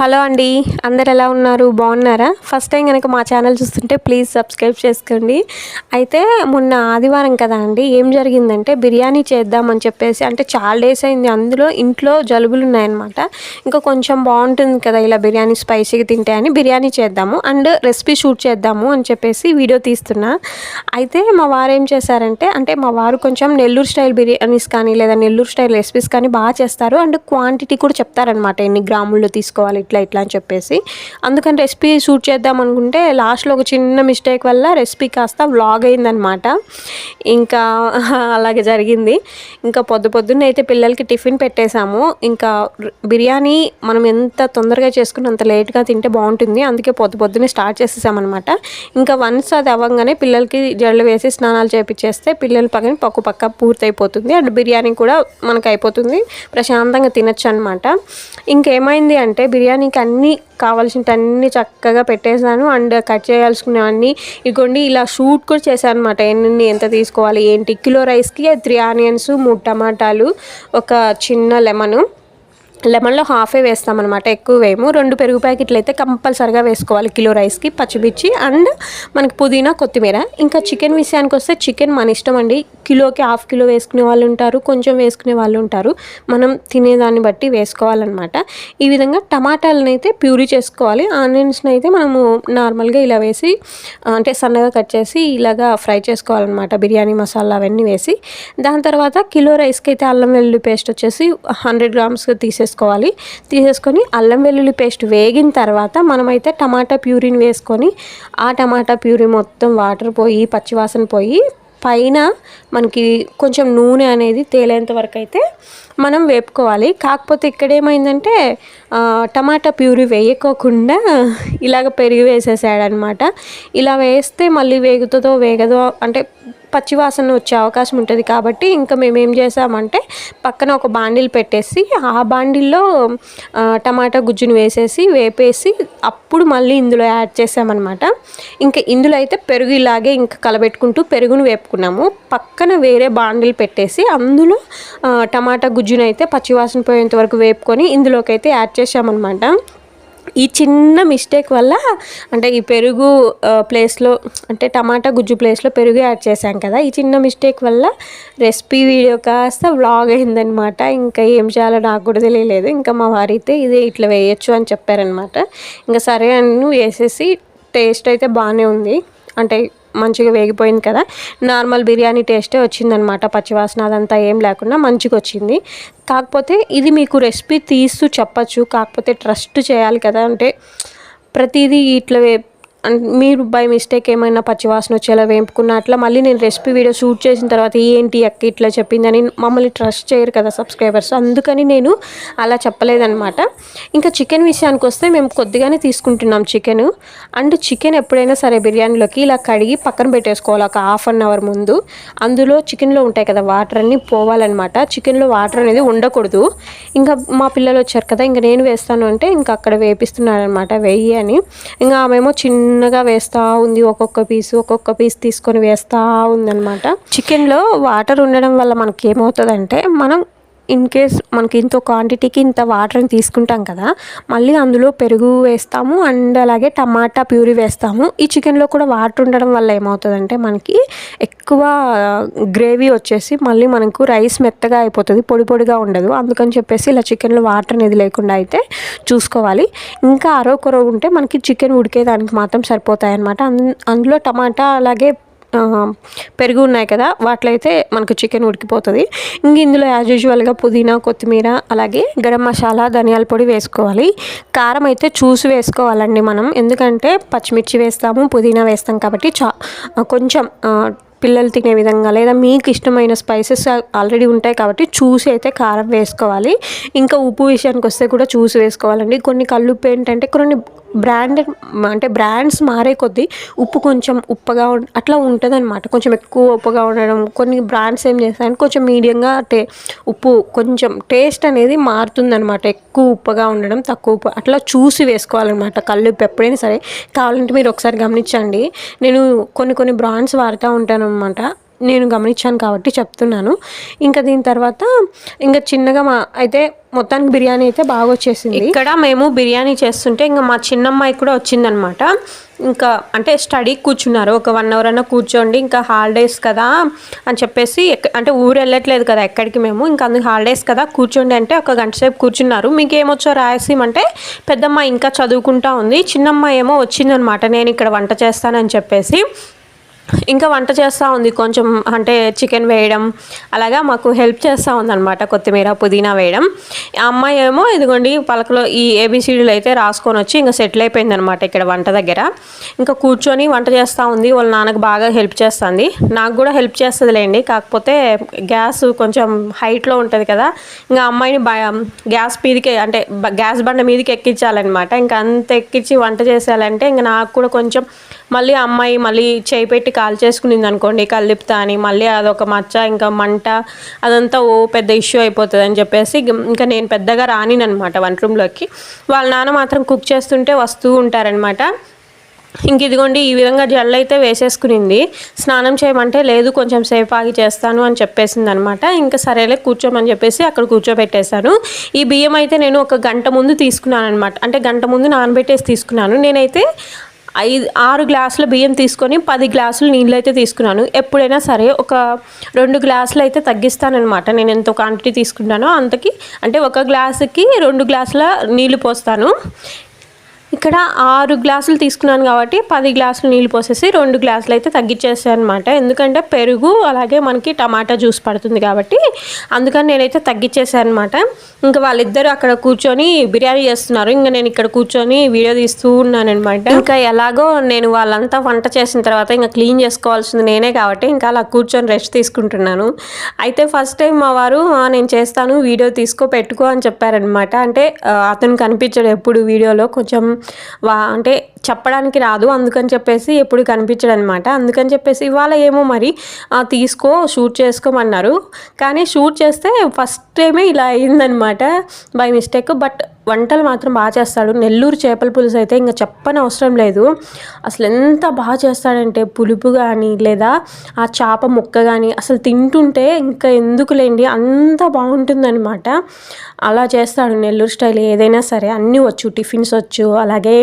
Hello అండి అందరు ఎలా ఉన్నారు? బాగున్నారా? ఫస్ట్ టైం కనుక మా ఛానల్ చూస్తుంటే ప్లీజ్ సబ్స్క్రైబ్ చేసుకోండి. అయితే మొన్న ఆదివారం కదా అండి ఏం జరిగిందంటే బిర్యానీ చేద్దామని చెప్పేసి అంటే చాలా డేస్ అయింది అందులో ఇంట్లో జలుబులు ఉన్నాయన్నమాట. ఇంకా కొంచెం బాగుంటుంది కదా ఇలా బిర్యానీ స్పైసీగా తింటే అని బిర్యానీ చేద్దాము అండ్ రెసిపీ షూట్ చేద్దాము అని చెప్పేసి వీడియో తీస్తున్నా. అయితే మా వారు ఏం చేశారంటే అంటే మా వారు కొంచెం నెల్లూరు స్టైల్ బిర్యానీస్ కానీ లేదా నెల్లూరు స్టైల్ రెసిపీస్ కానీ బాగా చేస్తారు. అండ్ క్వాంటిటీ కూడా చెప్తారనమాట ఎన్ని గ్రాముల్లో తీసుకోవాలి ఇట్లా ఇట్లా అని చెప్పేసి. అందుకని రెసిపీ షూట్ చేద్దాం అనుకుంటే లాస్ట్లో ఒక చిన్న మిస్టేక్ వల్ల రెసిపీ కాస్త వ్లాగ్ అయిందనమాట. ఇంకా అలాగే జరిగింది. ఇంకా పొద్దు పొద్దున్న అయితే పిల్లలకి టిఫిన్ పెట్టేశాము. ఇంకా బిర్యానీ మనం ఎంత తొందరగా చేసుకుని అంత లేట్గా తింటే బాగుంటుంది. అందుకే పొద్దు పొద్దున్నే స్టార్ట్ చేసేసామన్నమాట ఇంకా వన్స్ అది అవ్వగానే పిల్లలకి జడలు వేసి స్నానాలు చేపించేస్తే పిల్లల పక్కన పక్క పక్క పూర్తయిపోతుంది. అండ్ బిర్యానీ కూడా మనకు అయిపోతుంది. ప్రశాంతంగా తినచ్చు అనమాట ఇంకేమైంది అంటే బిర్యానీ బిర్యానీకి అన్నీ కావాల్సినవన్నీ చక్కగా పెట్టేశాను అండ్ కట్ చేయాల్సుకున్నవన్నీ. ఇదిగోండి ఇలా షూట్ కూడా చేశాను అనమాట ఎన్ని ఎంత తీసుకోవాలి ఏంటి? కిలో రైస్కి త్రీ ఆనియన్స్ మూడు టమాటాలు ఒక చిన్న లెమను. లెమన్లో హాఫే వేస్తామన్నమాట ఎక్కువ వేయము రెండు పెరుగు ప్యాకెట్లు అయితే కంపల్సరిగా వేసుకోవాలి కిలో రైస్కి పచ్చిమిర్చి అండ్ మనకి పుదీనా కొత్తిమీర. ఇంకా చికెన్ విషయానికి వస్తే చికెన్ మన ఇష్టం అండి. కిలోకి హాఫ్ కిలో వేసుకునే వాళ్ళు ఉంటారు కొంచెం వేసుకునే వాళ్ళు ఉంటారు. మనం తినేదాన్ని బట్టి వేసుకోవాలన్నమాట. ఈ విధంగా టమాటాలను అయితే ప్యూరీ చేసుకోవాలి. ఆనియన్స్ని అయితే మనము నార్మల్గా ఇలా వేసి అంటే సన్నగా కట్ చేసి ఇలాగా ఫ్రై చేసుకోవాలన్నమాట. బిర్యానీ మసాలా అవన్నీ వేసి. దాని తర్వాత కిలో రైస్కి అయితే అల్లం వెల్లుల్లి పేస్ట్ వచ్చేసి హండ్రెడ్ గ్రామ్స్ తీసేసుకోవాలి తీసేసుకొని అల్లం వెల్లుల్లి పేస్ట్ వేగిన తర్వాత మనమైతే టమాటా ప్యూరీని వేసుకొని ఆ టమాటా ప్యూరీ మొత్తం వాటర్ పోయి పచ్చివాసన పోయి పైన మనకి కొంచెం నూనె అనేది తేలేంత వరకు అయితే మనం వేపుకోవాలి. కాకపోతే ఇక్కడ ఏమైందంటే టమాటా ప్యూరీ వేయకోకుండా ఇలాగ పెరిగి వేసేసాడనమాట. ఇలా వేస్తే మళ్ళీ వేగుతుందో వేగదో అంటే పచ్చివాసన వచ్చే అవకాశం ఉంటుంది కాబట్టి ఇంకా మేమేం చేసామంటే పక్కన ఒక బాండిల్ పెట్టేసి ఆ బాండిల్లో టమాటా గుజ్జుని వేసేసి వేపేసి అప్పుడు మళ్ళీ ఇందులో యాడ్ చేసామన్నమాట ఇంకా ఇందులో అయితే పెరుగు ఇలాగే ఇంకా కలబెట్టుకుంటూ పెరుగును వేపుకున్నాము. పక్కన వేరే బాండిల్ పెట్టేసి అందులో టమాటా గుజ్జునైతే అయితే పచ్చివాసన పోయేంత వరకు వేపుకొని ఇందులోకి అయితే యాడ్ చేసామన్నమాట ఈ చిన్న మిస్టేక్ వల్ల అంటే ఈ పెరుగు ప్లేస్లో అంటే టమాటా గుజ్జు ప్లేస్లో పెరుగు యాడ్ చేశాం కదా. ఈ చిన్న మిస్టేక్ వల్ల రెసిపీ వీడియో కాస్త వ్లాగ్ అయిందనమాట ఇంకా ఏం చేయాలో నాకు కూడా తెలియలేదు. ఇంకా మా వారైతే ఇదే ఇట్లా వేయచ్చు అని చెప్పారనమాట ఇంకా సరే అని వేసేసి టేస్ట్ అయితే బాగానే ఉంది. అంటే మంచిగా వేగిపోయింది కదా. నార్మల్ బిర్యానీ టేస్టే వచ్చిందనమాట. పచ్చివాసన అదంతా ఏం లేకుండా మంచిగా వచ్చింది కాకపోతే ఇది మీకు రెసిపీ తీస్తూ చెప్పచ్చు. కాకపోతే ట్రస్ట్ చేయాలి కదా అంటే ప్రతిదీ ఇట్లా మీరు బై మిస్టేక్ ఏమైనా పచ్చివాసన వచ్చేలా వేపుకున్న అట్లా మళ్ళీ నేను రెసిపీ వీడియో షూట్ చేసిన తర్వాత ఏంటి అక్క ఇట్లా చెప్పిందని మమ్మల్ని ట్రస్ట్ చేయరు కదా సబ్స్క్రైబర్స్ అందుకని నేను అలా చెప్పలేదనమాట ఇంకా చికెన్ విషయానికి వస్తే మేము కొద్దిగానే తీసుకుంటున్నాం చికెన్ అండ్ చికెన్ ఎప్పుడైనా సరే బిర్యానీలోకి ఇలా కడిగి పక్కన పెట్టేసుకోవాలి. ఒక హాఫ్ అన్ అవర్ ముందు. అందులో చికెన్లో ఉంటాయి కదా వాటర్ అన్నీ పోవాలన్నమాట. చికెన్లో వాటర్ అనేది ఉండకూడదు. ఇంకా మా పిల్లలు వచ్చారు కదా ఇంకా నేను వేస్తాను అంటే ఇంకా అక్కడ వేపిస్తున్నారనమాట వెయ్యి అని. ఇంకా ఆమెమో చిన్న చిన్నగా వేస్తూ ఉంది ఒక్కొక్క పీస్ ఒక్కొక్క పీస్ తీసుకొని వేస్తూ ఉందన్నమాట. చికెన్లో వాటర్ ఉండడం వల్ల మనకి ఏమవుతుందంటే మనం ఇన్ కేస్ మనకి ఇంత క్వాంటిటీకి ఇంత వాటర్ని తీసుకుంటాం కదా మళ్ళీ అందులో పెరుగు వేస్తాము అండ్ అలాగే టమాటా ప్యూరీ వేస్తాము. ఈ చికెన్లో కూడా వాటర్ ఉండడం వల్ల ఏమవుతుందంటే మనకి ఎక్కువ uh, గ్రేవీ వచ్చేసి మళ్ళీ మనకు రైస్ మెత్తగా అయిపోతుంది పొడి పొడిగా ఉండదు. అందుకని చెప్పేసి ఇలా చికెన్లో వాటర్ అనేది లేకుండా అయితే చూసుకోవాలి. ఇంకా అరవ కొరవ ఉంటే మనకి చికెన్ ఉడికేదానికి మాత్రం సరిపోతాయి అనమాట అందులో టమాటా అలాగే పెరుగు ఉన్నాయి కదా వాటిలో అయితే మనకు చికెన్ ఉడికిపోతుంది. ఇంక ఇందులో యాజ్ యూజువల్గా పుదీనా కొత్తిమీర అలాగే గరం మసాలా ధనియాల పొడి వేసుకోవాలి. కారం అయితే చూసి వేసుకోవాలండి మనం. ఎందుకంటే పచ్చిమిర్చి వేస్తాము పుదీనా వేస్తాం కాబట్టి చా కొంచెం పిల్లలు తినే విధంగా లేదా మీకు ఇష్టమైన స్పైసెస్ ఆల్రెడీ ఉంటాయి కాబట్టి చూసి అయితే కారం వేసుకోవాలి. ఇంకా ఉప్పు విషయానికి వస్తే కూడా చూసి వేసుకోవాలండి. కొన్ని కల్లుప్పు ఏంటంటే కొన్ని బ్రాండెడ్ అంటే బ్రాండ్స్ మారే కొద్దీ ఉప్పు కొంచెం ఉప్పగా అట్లా ఉంటుంది అనమాట కొంచెం ఎక్కువ ఉప్పుగా ఉండడం కొన్ని బ్రాండ్స్ ఏం చేస్తాయని కొంచెం మీడియంగా టే ఉప్పు కొంచెం టేస్ట్ అనేది మారుతుందనమాట ఎక్కువ ఉప్పుగా ఉండడం తక్కువ ఉప్పు అట్లా చూసి వేసుకోవాలన్నమాట. కళ్ళు ఎప్పుడైనా సరే. కావాలంటే మీరు ఒకసారి గమనించండి. నేను కొన్ని కొన్ని బ్రాండ్స్ వాడుతూ ఉంటాను అనమాట నేను గమనించాను కాబట్టి చెప్తున్నాను. ఇంకా దీని తర్వాత ఇంకా చిన్నగా మా అయితే మొత్తానికి బిర్యానీ అయితే బాగా వచ్చేసింది. ఇక్కడ మేము బిర్యానీ చేస్తుంటే ఇంకా మా చిన్నమ్మాయి కూడా వచ్చిందనమాట. ఇంకా అంటే స్టడీ కూర్చున్నారు. ఒక వన్ అవర్ అన్న కూర్చోండి ఇంకా హాలిడేస్ కదా అని చెప్పేసి ఎక్క- అంటే ఊరు వెళ్ళట్లేదు కదా ఎక్కడికి మేము. ఇంకా అందుకు హాలిడేస్ కదా కూర్చోండి అంటే ఒక గంట సేపు కూర్చున్నారు. మీకు ఏమొచ్చో రాయసీమంటే పెద్దమ్మాయి ఇంకా చదువుకుంటా ఉంది. చిన్నమ్మాయి ఏమో వచ్చిందనమాట. నేను ఇక్కడ వంట చేస్తానని చెప్పేసి. ఇంకా వంట చేస్తూ ఉంది. కొంచెం అంటే చికెన్ వేయడం అలాగా మాకు హెల్ప్ చేస్తూ ఉందన్నమాట కొత్తిమీర పుదీనా వేయడం. ఆ అమ్మాయి ఏమో ఇదిగోండి పలకలో ఈ ఏబిసిడీలు అయితే రాసుకొని వచ్చి ఇంకా సెటిల్ అయిపోయిందనమాట ఇక్కడ వంట దగ్గర. ఇంకా కూర్చొని వంట చేస్తూ ఉంది. వాళ్ళ నాన్నకు బాగా హెల్ప్ చేస్తుంది. నాకు కూడా హెల్ప్ చేస్తుందిలేండి. కాకపోతే గ్యాస్ కొంచెం హైట్లో ఉంటుంది కదా. ఇంకా అమ్మాయిని గ్యాస్ మీదకి అంటే గ్యాస్ బండ మీదకి ఎక్కించాలన్నమాట. ఇంకా అంత ఎక్కించి వంట చేసేయాలంటే ఇంకా నాకు కూడా కొంచెం మళ్ళీ అమ్మాయి మళ్ళీ చేయి పెట్టి కాల్ చేసుకునింది అనుకోండి కల్లిపుతా అని. మళ్ళీ అదొక మచ్చ ఇంకా మంట అదంతా ఓ పెద్ద ఇష్యూ అయిపోతుంది అని చెప్పేసి ఇంకా నేను పెద్దగా రానినమాట వంట రూమ్లోకి. వాళ్ళ నాన్న మాత్రం కుక్ చేస్తుంటే వస్తూ ఉంటారనమాట. ఇంక ఇదిగోండి ఈ విధంగా జల్లు అయితే వేసేసుకునింది. స్నానం చేయమంటే లేదు కొంచెం సేపు ఆగి చేస్తాను అని చెప్పేసింది అనమాట ఇంకా సరేలే కూర్చోమని చెప్పేసి అక్కడ కూర్చోబెట్టేశాను. ఈ బియ్యం అయితే నేను ఒక గంట ముందు తీసుకున్నాను అనమాట అంటే గంట ముందు నానబెట్టేసి తీసుకున్నాను. నేనైతే ఐదు ఆరు గ్లాసుల బియ్యం తీసుకొని పది గ్లాసులు నీళ్ళు అయితే తీసుకున్నాను. ఎప్పుడైనా సరే ఒక రెండు గ్లాసులు అయితే తగ్గిస్తానమాట నేను ఎంత క్వాంటిటీ తీసుకుంటానో అంతకి అంటే ఒక గ్లాసుకి రెండు గ్లాసుల నీళ్ళు పోస్తాను. ఇక్కడ ఆరు గ్లాసులు తీసుకున్నాను కాబట్టి పది గ్లాసులు నీళ్ళు పోసేసి రెండు గ్లాసులు అయితే తగ్గించేసాను అనమాట ఎందుకంటే పెరుగు అలాగే మనకి టమాటా జ్యూస్ పడుతుంది కాబట్టి అందుకని నేనైతే తగ్గించేసాను అనమాట ఇంకా వాళ్ళిద్దరూ అక్కడ కూర్చొని బిర్యానీ చేస్తున్నారు. ఇంకా నేను ఇక్కడ కూర్చొని వీడియో తీస్తూ ఉన్నాను అనమాట ఇంకా ఎలాగో నేను వాళ్ళంతా వంట చేసిన తర్వాత ఇంకా క్లీన్ చేసుకోవాల్సింది నేనే కాబట్టి ఇంకా అలా కూర్చొని రెస్ట్ తీసుకుంటున్నాను. అయితే ఫస్ట్ టైం మా వారు నేను చేస్తాను వీడియో తీసుకో పెట్టుకో అని చెప్పారనమాట అంటే అతను కనిపించాడు ఎప్పుడు వీడియోలో కొంచెం వా అంటే చెప్పడానికి రాదు. అందుకని చెప్పేసి ఎప్పుడు కనిపించడు అనమాట అందుకని చెప్పేసి ఇవాళ ఏమో మరి తీసుకో షూట్ చేసుకోమన్నారు. కానీ షూట్ చేస్తే ఫస్ట్ టైమే ఇలా అయిందనమాట. By mistake. బట్ వంటలు మాత్రం బాగా చేస్తాడు. నెల్లూరు చేపల పులుసు అయితే ఇంకా చెప్పని అవసరం లేదు. అసలు ఎంత బాగా చేస్తాడంటే పులుపు కానీ లేదా ఆ చేప ముక్క కానీ అసలు తింటుంటే ఇంకా ఎందుకులేండి? అంత బాగుంటుందన్నమాట. అలా చేస్తాడు నెల్లూరు స్టైల్. ఏదైనా సరే అన్నీ వచ్చు. టిఫిన్స్ వచ్చు. అలాగే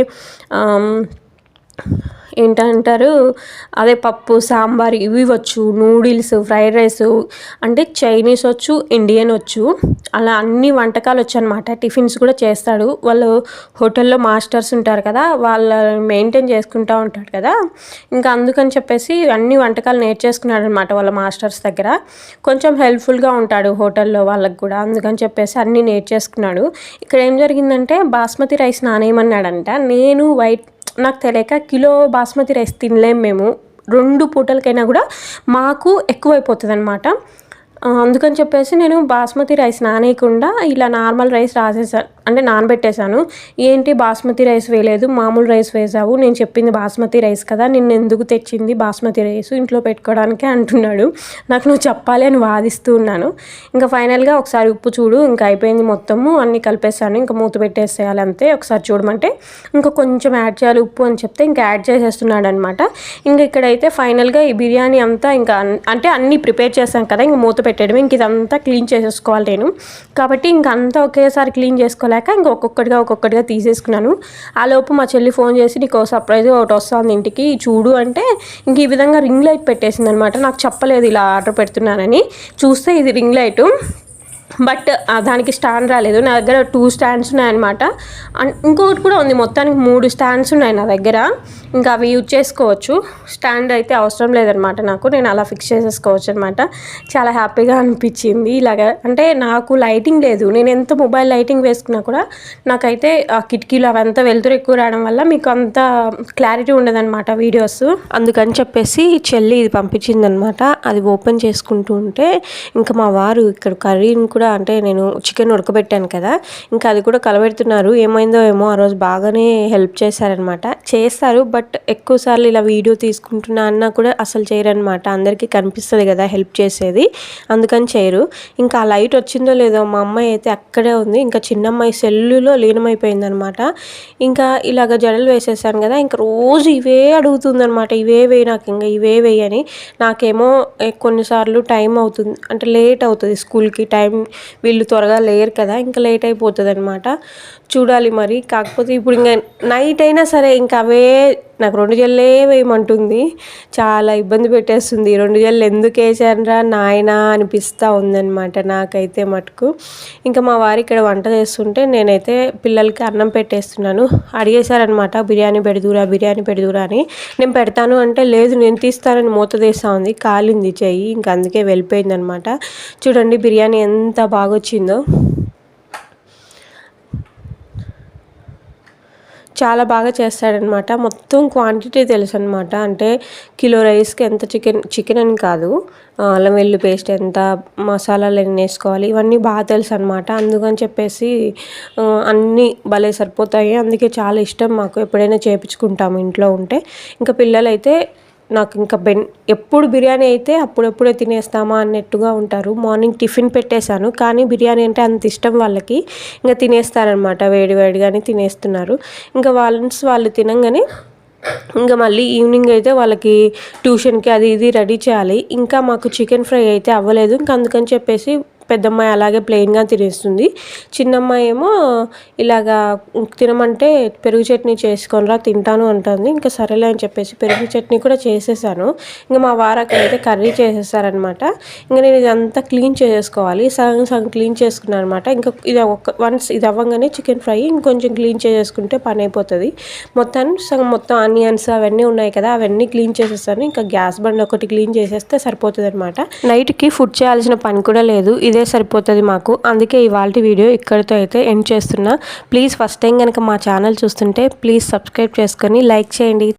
ఏంటంటారు? అదే పప్పు సాంబార్ ఇవి వచ్చు నూడిల్స్ ఫ్రైడ్ రైస్ అంటే చైనీస్ వచ్చు ఇండియన్ వచ్చు. అలా అన్ని వంటకాలు వచ్చనమాట టిఫిన్స్ కూడా చేస్తాడు. వాళ్ళు హోటల్లో మాస్టర్స్ ఉంటారు కదా వాళ్ళ మెయింటైన్ చేసుకుంటూ ఉంటాడు కదా. ఇంకా అందుకని చెప్పేసి అన్ని వంటకాలు నేర్చేసుకున్నాడు అనమాట వాళ్ళ మాస్టర్స్ దగ్గర. కొంచెం హెల్ప్ఫుల్గా ఉంటాడు హోటల్లో వాళ్ళకి కూడా. అందుకని చెప్పేసి అన్నీ నేర్చేసుకున్నాడు. ఇక్కడ ఏం జరిగిందంటే బాస్మతి రైస్ నానేయమన్నాడంట. నేను వైట్ నాకు తెలియక కిలో బాస్మతి రైస్ తినలేము మేము. రెండు పూటలకైనా కూడా మాకు ఎక్కువైపోతుంది అనమాట అందుకని చెప్పేసి నేను బాస్మతి రైస్ నానేయకుండా ఇలా నార్మల్ రైస్ రాసేసాను అంటే నానబెట్టేశాను. ఏంటి బాస్మతి రైస్ వేయలేదు? మామూలు రైస్ వేసావు. నేను చెప్పింది బాస్మతి రైస్ కదా. నిన్ను ఎందుకు తెచ్చింది బాస్మతి రైస్? ఇంట్లో పెట్టుకోవడానికే అంటున్నాడు. నాకు నువ్వు చెప్పాలి అని వాదిస్తూ ఉన్నాను. ఇంకా ఫైనల్గా ఒకసారి ఉప్పు చూడు ఇంకా అయిపోయింది మొత్తము. అన్నీ కలిపేసాను ఇంకా మూత పెట్టేసేయాలి అంతే. ఒకసారి చూడమంటే ఇంకా కొంచెం యాడ్ చేయాలి ఉప్పు అని చెప్తే ఇంకా యాడ్ చేసేస్తున్నాడు అనమాట ఇంకా ఇక్కడైతే ఫైనల్గా ఈ బిర్యానీ అంతా ఇంకా అంటే అన్నీ ప్రిపేర్ చేశాను కదా. ఇంకా మూత పెట్టేయడం ఇంక ఇదంతా క్లీన్ చేసేసుకోవాలి నేను. కాబట్టి ఇంక అంతా ఒకేసారి క్లీన్ చేసుకోవాలి. చేసుకోలేక ఇంక ఒక్కొక్కటిగా ఒక్కొక్కటిగా తీసేసుకున్నాను. ఆ లోపు మా చెల్లి ఫోన్ చేసి నీకు సర్ప్రైజ్ ఒకటి వస్తుంది ఇంటికి చూడు అంటే ఇంక ఈ విధంగా రింగ్ లైట్ పెట్టేసింది అనమాట నాకు చెప్పలేదు ఇలా ఆర్డర్ పెడుతున్నానని. చూస్తే ఇది రింగ్ లైటు బట్ దానికి స్టాండ్ రాలేదు. నా దగ్గర టూ స్టాండ్స్ ఉన్నాయన్నమాట. అండ్ ఇంకొకటి కూడా ఉంది. మొత్తానికి మూడు స్టాండ్స్ ఉన్నాయి నా దగ్గర. ఇంకా అవి యూజ్ చేసుకోవచ్చు. స్టాండ్ అయితే అవసరం లేదనమాట నాకు. నేను అలా ఫిక్స్ చేసేసుకోవచ్చు అనమాట చాలా హ్యాపీగా అనిపించింది ఇలాగ. అంటే నాకు లైటింగ్ లేదు. నేను ఎంత మొబైల్ లైటింగ్ వేసుకున్నా కూడా నాకైతే ఆ కిటికీలు అవంతా వెలుతురు ఎక్కువ రావడం వల్ల మీకు అంత క్లారిటీ ఉండదన్నమాట వీడియోస్. అందుకని చెప్పేసి చెల్లి ఇది పంపించిందనమాట అది ఓపెన్ చేసుకుంటూ ఉంటే ఇంకా మా వారు ఇక్కడ కర్రీని కూడా అంటే నేను చికెన్ ఉడకబెట్టాను కదా ఇంకా అది కూడా కలబెడుతున్నారు. ఏమైందో ఏమో ఆ రోజు బాగానే హెల్ప్ చేశారనమాట. చేస్తారు బట్ ఎక్కువ సార్లు ఇలా వీడియో తీసుకుంటున్నా అన్నా కూడా అసలు చేయరనమాట అందరికీ కనిపిస్తుంది కదా హెల్ప్ చేసేది. అందుకని చేయరు. ఇంకా ఆ లైట్ వచ్చిందో లేదో మా అమ్మాయి అయితే అక్కడే ఉంది. ఇంకా చిన్నమ్మాయి సెల్లులో లీనమైపోయిందనమాట ఇంకా ఇలాగ జడలు వేసేసాను కదా ఇంకా రోజు ఇవే అడుగుతుందనమాట ఇవే వేయి నాకు ఇంకా ఇవే వేయి అని. నాకేమో కొన్నిసార్లు టైం అవుతుంది అంటే లేట్ అవుతుంది స్కూల్కి. టైం వీళ్ళు త్వరగా లేరు కదా ఇంకా లేట్ అయిపోతుంది అనమాట చూడాలి మరి. కాకపోతే ఇప్పుడు ఇంకా నైట్ అయినా సరే ఇంకా అవే నాకు రెండు జల్లే వేయమంటుంది. చాలా ఇబ్బంది పెట్టేస్తుంది. రెండు జల్లు ఎందుకు వేసానరా నాయనా అనిపిస్తూ ఉందన్నమాట నాకైతే మటుకు. ఇంకా మా వారు ఇక్కడ వంట చేస్తుంటే నేనైతే పిల్లలకి అన్నం పెట్టేస్తున్నాను. అడిగేశారనమాట బిర్యానీ పెడుదురా బిర్యానీ పెడుదురా అని. నేను పెడతాను అంటే లేదు నేను తీస్తానని మూత తీస్తా ఉంది. కాలింది చెయ్యి. ఇంకా అందుకే వెళ్ళిపోయిందనమాట చూడండి బిర్యానీ ఎంత బాగా చాలా బాగా చేస్తాడనమాట. మొత్తం క్వాంటిటీ తెలుసు అనమాట అంటే కిలో రైస్కి ఎంత చికెన్ చికెన్ అని కాదు అల్లం వెల్లు పేస్ట్ ఎంత మసాలాలు ఎన్ని వేసుకోవాలి ఇవన్నీ బాగా తెలుసు అనమాట అందుకని చెప్పేసి అన్నీ భలే సరిపోతాయి. అందుకే చాలా ఇష్టం మాకు ఎప్పుడైనా చేపించుకుంటాము ఇంట్లో ఉంటే. ఇంకా పిల్లలైతే నాకు ఇంకా బెన్ ఎప్పుడు బిర్యానీ అయితే అప్పుడప్పుడే తినేస్తామా అన్నట్టుగా ఉంటారు. మార్నింగ్ టిఫిన్ పెట్టేశాను. కానీ బిర్యానీ అంటే అంత ఇష్టం వాళ్ళకి. ఇంకా తినేస్తారనమాట వేడి వేడిగానే తినేస్తున్నారు. ఇంకా వాళ్ళన్స్ వాళ్ళు తినంగానే ఇంకా మళ్ళీ ఈవినింగ్ అయితే వాళ్ళకి ట్యూషన్కి అది ఇది రెడీ చేయాలి. ఇంకా మాకు చికెన్ ఫ్రై అయితే అవ్వలేదు. ఇంకా అందుకని చెప్పేసి పెద్దమ్మాయి అలాగే ప్లెయిన్గా తినేస్తుంది. చిన్నమ్మాయి ఏమో ఇలాగా తినమంటే పెరుగు చట్నీ చేసుకొనిరా తింటాను అంటుంది. ఇంకా సరేలే అని చెప్పేసి పెరుగు చట్నీ కూడా చేసేసాను. ఇంకా మా వారికి అయితే కర్రీ చేసేసారనమాట ఇంకా నేను ఇదంతా క్లీన్ చేసేసుకోవాలి. సగం సగం క్లీన్ చేసుకున్నాను అనమాట ఇంకా ఇది ఒక వన్స్ ఇది అవ్వగానే చికెన్ ఫ్రై ఇంకొంచెం క్లీన్ చేసేసుకుంటే పని అయిపోతుంది. మొత్తాన్ని సగం మొత్తం ఆనియన్స్ అవన్నీ ఉన్నాయి కదా అవన్నీ క్లీన్ చేసేస్తాను ఇంకా గ్యాస్ బండ్ ఒకటి క్లీన్ చేసేస్తే సరిపోతుంది అనమాట నైట్కి ఫుడ్ చేయాల్సిన పని కూడా లేదు. ఇదే సరిపోతుంది మాకు. అందుకే ఇవాళ వీడియో ఇక్కడితో అయితే ఎండ్ చేస్తున్నా. ప్లీజ్ ఫస్ట్ టైం కనుక మా ఛానల్ చూస్తుంటే ప్లీజ్ సబ్స్క్రైబ్ చేసుకొని లైక్ చేయండి.